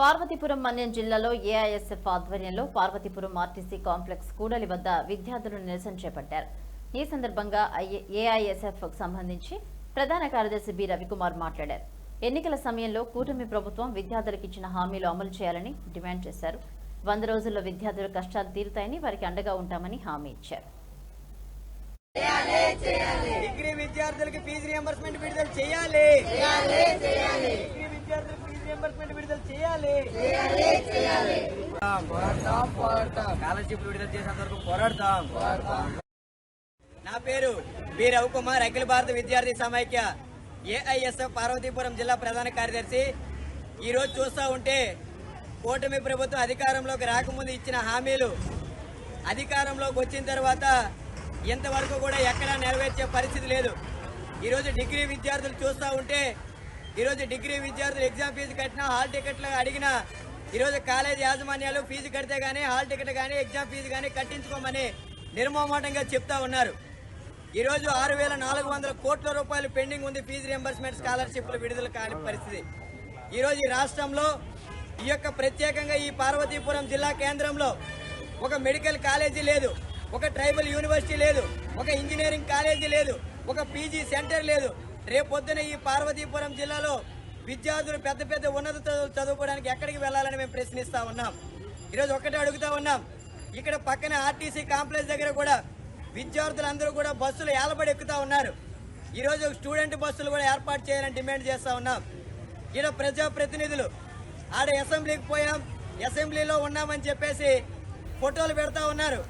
పార్వతీపురం మన్యం జిల్లాలో ఏఐఎస్ఎఫ్ ఆధ్వర్యంలో Parvathipuram RTC complex కూడలి వద్ద విద్యార్థులు నిరసన చేపట్టారు. ఈ సందర్భంగా ఏఐఎస్ఎఫ్ సంబంధించి ప్రధాన కార్యదర్శి బి రవికుమార్ మాట్లాడారు. ఎన్నికల సమయంలో కూటమి ప్రభుత్వం విద్యార్థులకు ఇచ్చిన హామీలు అమలు చేయాలని డిమాండ్ చేశారు. వంద రోజుల్లో విద్యార్థుల కష్టాలు తీరుతాయని వారికి అండగా ఉంటామని హామీ ఇచ్చారు. డిగ్రీ విద్యార్థులకు ఫీజు రియంబర్స్మెంట్ విడుదల చేయాలి డిగ్రీ విద్యార్థులకు ఫీజు రియంబర్స్మెంట్ విడుదల చేయాలి. పోరాడతాం పోరాడతాం స్కాలర్షిప్ విడుదల చేసేంత వరకు పోరాడతాం నా పేరు బి రవికుమార్ అఖిల భారత విద్యార్థి సమైక్య ఏఐఎస్ఎఫ్ పార్వతీపురం జిల్లా ప్రధాన కార్యదర్శి. ఈ రోజు చూస్తా ఉంటే కూటమి ప్రభుత్వం అధికారంలోకి రాకముందు ఇచ్చిన హామీలు అధికారంలోకి వచ్చిన తర్వాత ఇంతవరకు కూడా ఎక్కడా నెరవేర్చే పరిస్థితి లేదు. ఈరోజు డిగ్రీ విద్యార్థులు చూస్తూ ఉంటే ఈరోజు డిగ్రీ విద్యార్థులు ఎగ్జామ్ ఫీజు కట్టినా హాల్ టికెట్లు అడిగినా ఈరోజు కాలేజ్ యాజమాన్యాలు ఫీజు కడితే కానీ హాల్ టికెట్ కానీ ఎగ్జామ్ ఫీజు కానీ కట్టించుకోమని నిర్మోహమాటంగా చెప్తా ఉన్నారు. ఈరోజు ఆరు వేల నాలుగు వందల కోట్ల రూపాయలు పెండింగ్ ఉంది ఫీజు రియంబర్స్మెంట్ స్కాలర్షిప్లు విడుదల కాని పరిస్థితి. ఈరోజు ఈ రాష్ట్రంలో ఈ యొక్క ప్రత్యేకంగా ఈ పార్వతీపురం జిల్లా కేంద్రంలో ఒక మెడికల్ కాలేజీ లేదు ఒక ట్రైబల్ యూనివర్సిటీ లేదు ఒక ఇంజనీరింగ్ కాలేజీ లేదు ఒక పీజీ సెంటర్ లేదు రేపొద్దున ఈ పార్వతీపురం జిల్లాలో విద్యార్థులు పెద్ద పెద్ద ఉన్నత చదువులు చదువుకోవడానికి ఎక్కడికి వెళ్ళాలని మేము ప్రశ్నిస్తా ఉన్నాం. ఈరోజు ఒక్కటే అడుగుతా ఉన్నాం. ఇక్కడ పక్కన ఆర్టీసీ కాంప్లెక్స్ దగ్గర కూడా విద్యార్థులందరూ కూడా బస్సులు ఏలబడి ఎక్కుతా ఉన్నారు. ఈరోజు స్టూడెంట్ బస్సులు కూడా ఏర్పాటు చేయాలని డిమాండ్ చేస్తా ఉన్నాం. ఈడ ప్రజా ప్రతినిధులు ఆడ అసెంబ్లీకి పోయాం. అసెంబ్లీలో ఉన్నామని చెప్పేసి ఫోటోలు పెడతా ఉన్నారు.